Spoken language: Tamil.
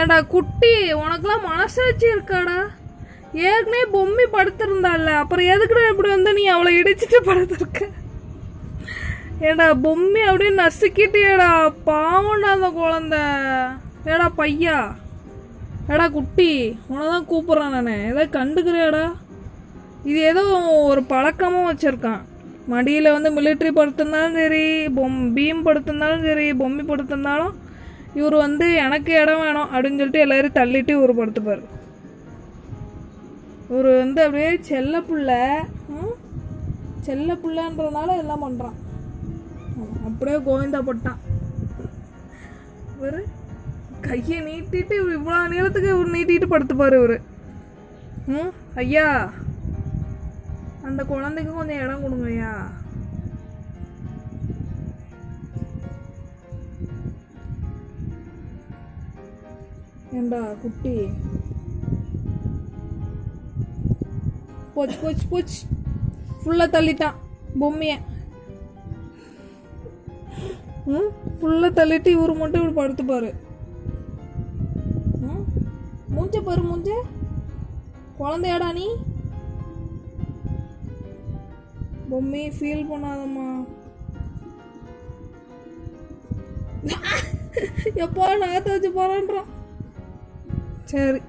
ஏடா குட்டி உனக்குலாம் மனசாட்சி இருக்காடா. ஏற்கனவே பொம்மி படுத்திருந்தால அப்புறம் எதுக்குடா இப்படி வந்து நீ அவளை இடிச்சிட்டு படுத்திருக்க? ஏடா பொம்மி அப்படியே நசுக்கிட்டியடா பாவம்டா அந்த குழந்த. ஏடா பையா. ஏடா குட்டி உன்னை தான் கூப்பிட்றேன் நான். ஏதாவது கண்டுக்கிறியாடா? இது ஏதோ ஒரு பழக்கமும் வச்சுருக்கான். மடியில் வந்து மிலிட்ரி படுத்திருந்தாலும் சரி பொம் பீம் படுத்திருந்தாலும் சரி பொம்மி படுத்திருந்தாலும் இவர் வந்து எனக்கு இடம் வேணும் அப்படின்னு சொல்லிட்டு எல்லாரையும் தள்ளிட்டு இவர் படுத்துப்பார். இவர் வந்து அப்படியே செல்ல புள்ள செல்ல புள்ளன்றதுனால எல்லாம் பண்ணுறான் அப்படியே கோவிந்தா பட்டான் இவர் கையை நீட்டிட்டு இவர் இவ்வளோ நீளத்துக்கு இவர் நீட்டிட்டு படுத்துப்பார் இவர். ம் ஐயா அந்த குழந்தைக்கு கொஞ்சம் இடம் கொடுங்க ஐயா ஏண்டா குட்டி? போச்சு போச்சு போச்சு. ஃபுல்லாக தள்ளிட்டான் பொம்மையை. ம்? ஃபுல்லாக தள்ளிட்டு இவர் மட்டும் இவர் படுத்துப்பார். ம்? மூஞ்ச பாரு மூஞ்ச. குழந்தையாடா நீ. பொம்மையை ஃபீல் பண்ணாதம்மா. எப்போ நான் வச்சு போகிறான்றான் சரி